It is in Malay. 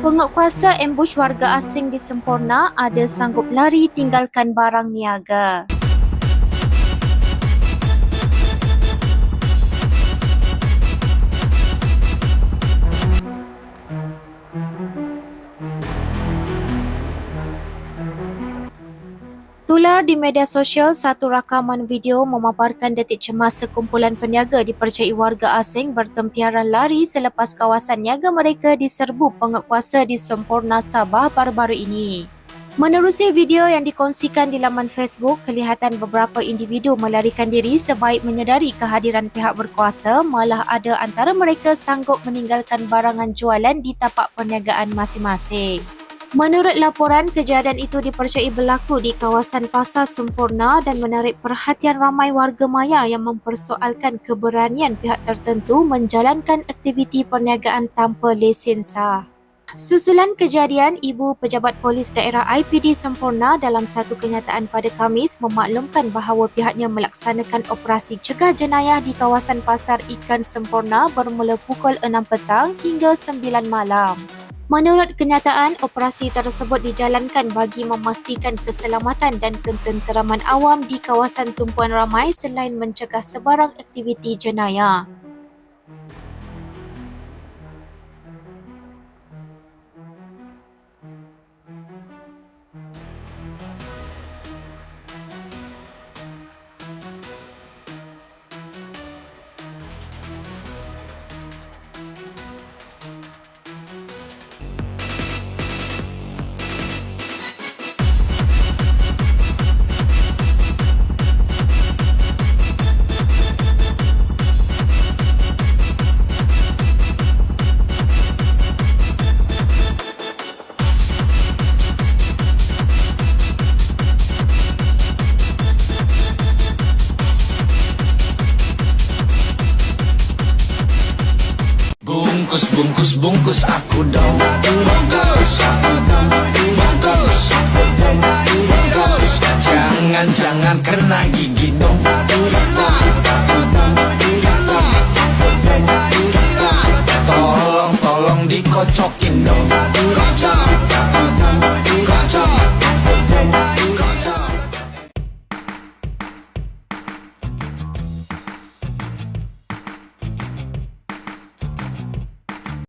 Penguatkuasa ambush warga asing di Semporna ada sanggup lari tinggalkan barang niaga. Tular di media sosial satu rakaman video memaparkan detik cemas sekumpulan peniaga dipercayai warga asing bertempiaran lari selepas kawasan niaga mereka diserbu penguatkuasa di Semporna Sabah baru-baru ini. Menerusi video yang dikongsikan di laman Facebook, kelihatan beberapa individu melarikan diri sebaik menyedari kehadiran pihak berkuasa malah ada antara mereka sanggup meninggalkan barangan jualan di tapak perniagaan masing-masing. Menurut laporan, kejadian itu dipercayai berlaku di kawasan Pasar Sempurna dan menarik perhatian ramai warga maya yang mempersoalkan keberanian pihak tertentu menjalankan aktiviti perniagaan tanpa lesen sah. Susulan kejadian, Ibu Pejabat Polis Daerah IPD Sempurna dalam satu kenyataan pada Kamis memaklumkan bahawa pihaknya melaksanakan operasi cegah jenayah di kawasan Pasar Ikan Sempurna bermula pukul 6 petang hingga 9 malam. Menurut kenyataan, operasi tersebut dijalankan bagi memastikan keselamatan dan ketenteraman awam di kawasan tumpuan ramai selain mencegah sebarang aktiviti jenayah. Bungkus, bungkus, bungkus aku dong. Bungkus Bungkus Bungkus. Jangan, jangan kena gigi dong. Kena Kena Kena. Tolong, tolong dikocokin dong